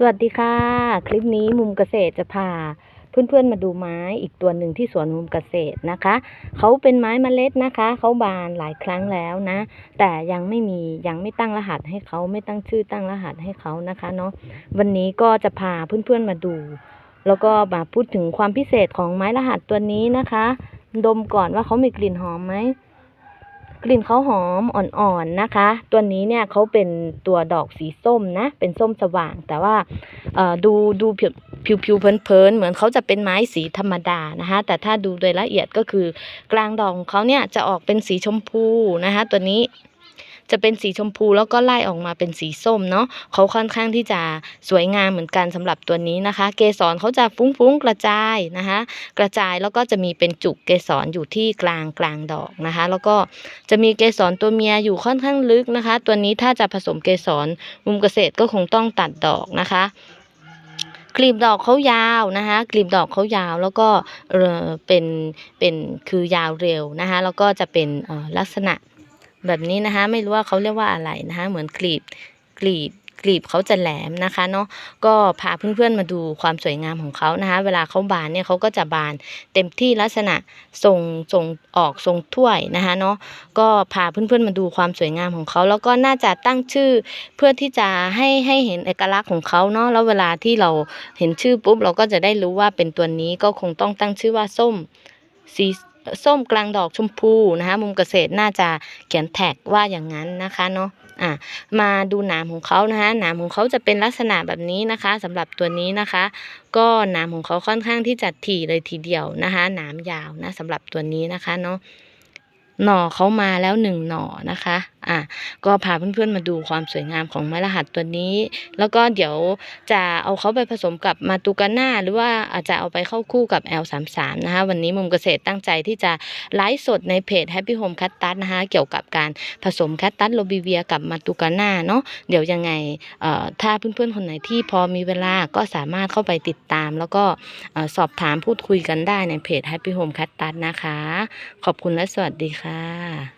สวัสดีค่ะ คลิปนี้มุมเกษตรจะพาเพื่อนๆมาดูไม้อีกตัวหนึ่งที่สวนมุมเกษตรนะคะ เขาเป็นไม้มเมล็ดนะคะ เขาบานหลายครั้งแล้วนะ แต่ยังไม่มียังไม่ตั้งรหัสให้เขาไม่ตั้งชื่อตั้งรหัสให้เขานะคะเนาะวันนี้ก็จะพาเพื่อนๆมาดู แล้วก็มาพูดถึงความพิเศษของไม้รหัสตัวนี้นะคะ ดมก่อนว่าเขามีกลิ่นหอมไหม กลิ่นเขาหอมอ่อนๆนะคะ ตัวนี้เนี่ยเขาเป็นตัวดอกสีส้มนะ เป็นส้มสว่าง แต่ว่าดูดูผิวผิวผิวเพลินๆเหมือนเขาจะเป็นไม้สีธรรมดานะคะ แต่ถ้าดูโดยละเอียดก็คือกลางดอกของเขาเนี่ยจะออกเป็นสีชมพูนะคะ ตัวนี้ จะเป็นสีชมพูแล้วก็ไล่ออกมาเป็นสีส้มเนาะเขาค่อนข้างที่จะสวยงามเหมือนกันสำหรับตัวนี้นะคะ เกสรเขาจะฟุ้งๆกระจายนะคะ กระจายแล้วก็จะมีเป็นจุกเกสรอยู่ที่กลางกลางดอกนะคะ แล้วก็จะมีเกสรตัวเมียอยู่ค่อนข้างลึกนะคะ ตัวนี้ถ้าจะผสมเกสรมุมเกษตรก็คงต้องตัดดอกนะคะกลีบดอกเขายาวนะคะกลีบดอกเขายาวแล้วก็เออเป็นเป็นคือยาวเร็วนะคะแล้วก็จะเป็นลักษณะ แบบนี้นะคะ ไม่รู้ว่าเขาเรียกว่าอะไรนะคะ เหมือนกลีบกลีบกลีบเขาจะแหลมนะคะเนาะก็พาเพื่อนๆมาดูความสวยงามของเขานะคะ เวลาเขาบานเนี่ยเขาก็จะบานเต็มที่ลักษณะทรงทรงออกทรงถ้วยนะคะเนาะก็พาเพื่อนๆมาดูความสวยงามของเขาแล้วก็น่าจะตั้งชื่อเพื่อที่จะให้ให้เห็นเอกลักษณ์ของเขาเนาะแล้วเวลาที่เราเห็นชื่อปุ๊บเราก็จะได้รู้ว่าเป็นตัวนี้ก็คงต้องตั้งชื่อว่าส้มสี ส้มกลางดอกชมพูนะคะมุมเกษตรน่าจะเขียนแท็กว่าอย่างนั้นนะคะเนาะอะมาดูหนามของเขานะคะหนามของเขาจะเป็นลักษณะแบบนี้นะคะสำหรับตัวนี้นะคะ ก็หนามของเขาค่อนข้างที่จะถี่เลยทีเดียวนะคะหนามยาวนะสำหรับตัวนี้นะคะเนาะหน่อเขามาแล้วหนึ่งหน่อนะคะอะก็พาเพื่อนๆมาดูความสวยงามของไม้รหัสตัวนี้ แล้วก็เดี๋ยวจะเอาเขาไปผสมกับมาตูกาน่าหรือว่าอาจจะเอาไปเข้าคู่กับ L33 นะคะวันนี้มุมเกษตรตั้งใจที่จะไลฟ์สดในเพจ Happy Home c a t t u s นะคะเกี่ยวกับการผสมแคตตัสโลบิเวียกับมาตูกาน่าเนาะเดี๋ยวยังไงเอ่อถ้าเพื่อนๆคนไหนที่พอมีเวลาก็สามารถเข้าไปติดตาม แล้วก็สอบถามพูดคุยกันได้ในเพจ Happy Home c a t t u s นะคะ ขอบคุณและสวัสดีค่ะ